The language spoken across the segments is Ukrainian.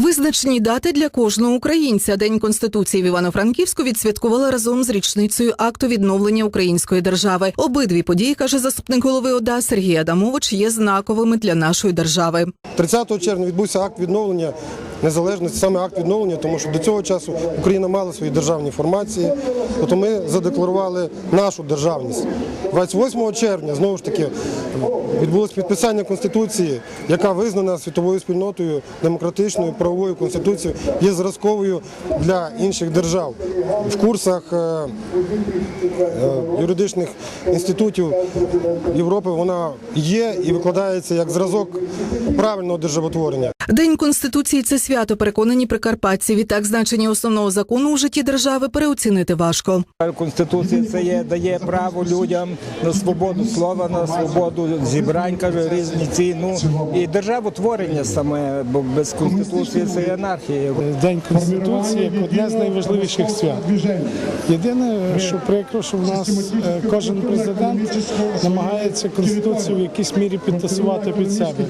Визначені дати для кожного українця. День конституції в Івано-Франківську відсвяткували разом з річницею акту відновлення української держави. Обидві події каже заступник голови ОДА Сергій Адамович, є знаковими для нашої держави. 30 червня відбувся акт відновлення незалежності, саме акт відновлення, тому що до цього часу Україна мала свої державні формації. Тобто ми задекларували нашу державність. 28 червня знову ж таки відбулось підписання конституції, яка визнана світовою спільнотою демократичною правовою конституцією, є зразковою для інших держав. В курсах е, е, юридичних інститутів Європи вона є і викладається як зразок правильного державотворення. День конституції це свято. Переконані прикарпатці. Відтак значення основного закону у житті держави переоцінити важко. Конституція це є, дає право людям на свободу слова, на свободу зібрань, каже, різні ці. Ну і державотворення саме, бо без конституції це є анархія. День Конституції як одне з найважливіших свят. Єдине, що прикро, що в нас е, кожен президент намагається Конституцію в якійсь мірі підтасувати під себе.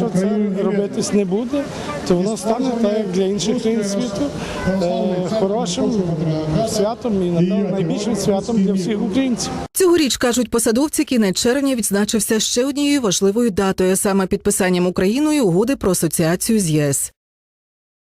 Якщо це робитись не буде, то воно стане так, як для інших країн світу, е, хорошим святом і напевно найбільшим святом для всіх українців. Цьогоріч кажуть посадовці, кінець червня відзначився ще однією важливою датою, саме підписанням Україною угоди про асоціацію з ЄС.